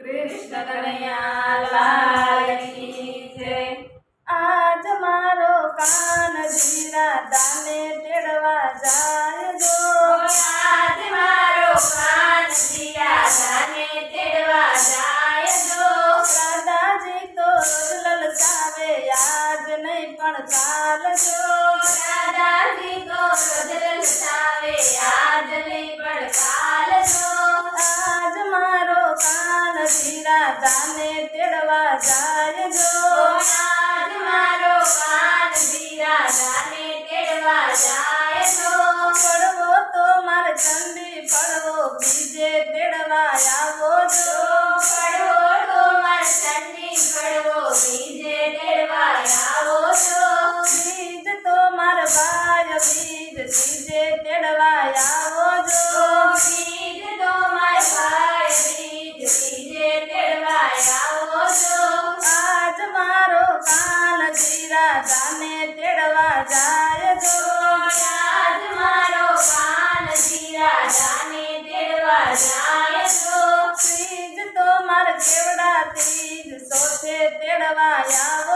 કૃષ્ણ કનૈયા લાલની જય. આજ મારો કાન જીરા તાને તેડવા જાય જો. grabar.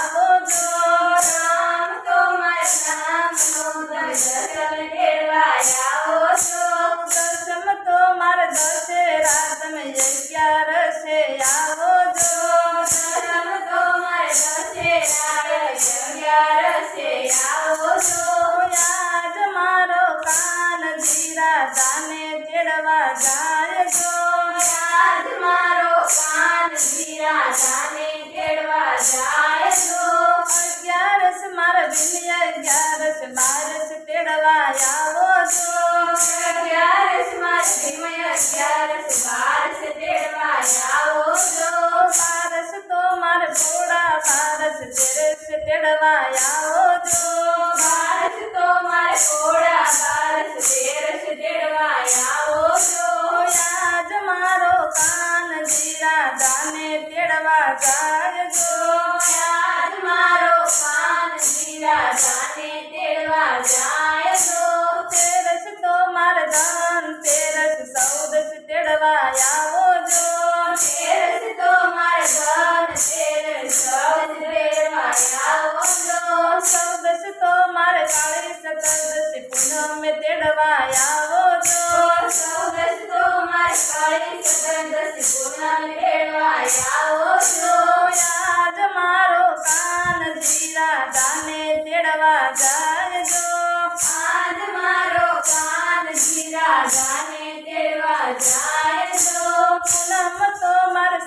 અગિયારસો અગિયારસ મારા બેનિયા અગિયારસ બારસ તેડવા આવો છો અગિયારસ મારા બેનિયા અગિયારસ બારસ આવો છો બારસ તો મારા ઘોડા બારસ તેરસ તેડવા આવો છો બારસ તો મારા ઘોડા બારસ તેરસ તેડવા આવો છો આજ મારો કાન જીરા દાને તેડવા જાજો જાય સો તેરસ તો મારદાન તેરસ સૌદસ તેડવાયા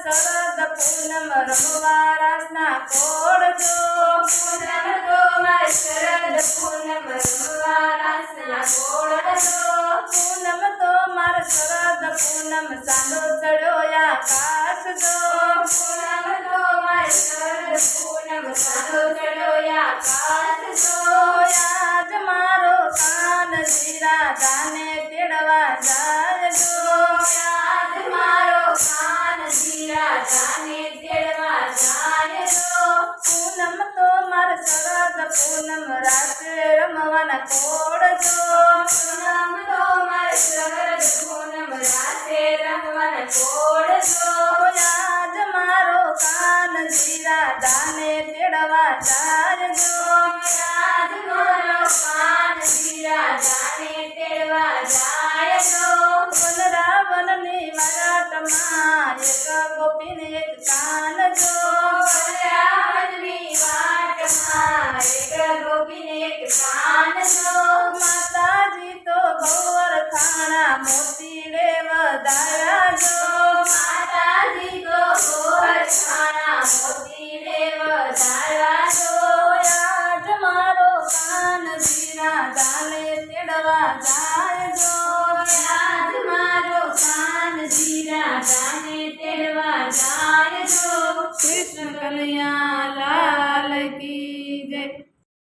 શરદ પૂનમ રમવારાસના કોડજો પૂનમજો મારે શરદ પૂનમ રમવારાસના કોડજો પૂનમ તો મારે શરદ પૂનમ સાંડો ચડ્યો આકાશ રમવાના કોડજો પૂનમ તો મારે શરદ પૂનમ રાતે રમવાના કોડજો આજ મારો કાન જીરા દાને તેડવા જારજો લે વધાયા જો માતાજી તો ગોર ખાણા મોતી રે વધારવા જો. આજ મારો કાન જીરા દાને તેડવા જાય જો યાદ મારો કાન જીરા જાને તેડવા જાય કૃષ્ણ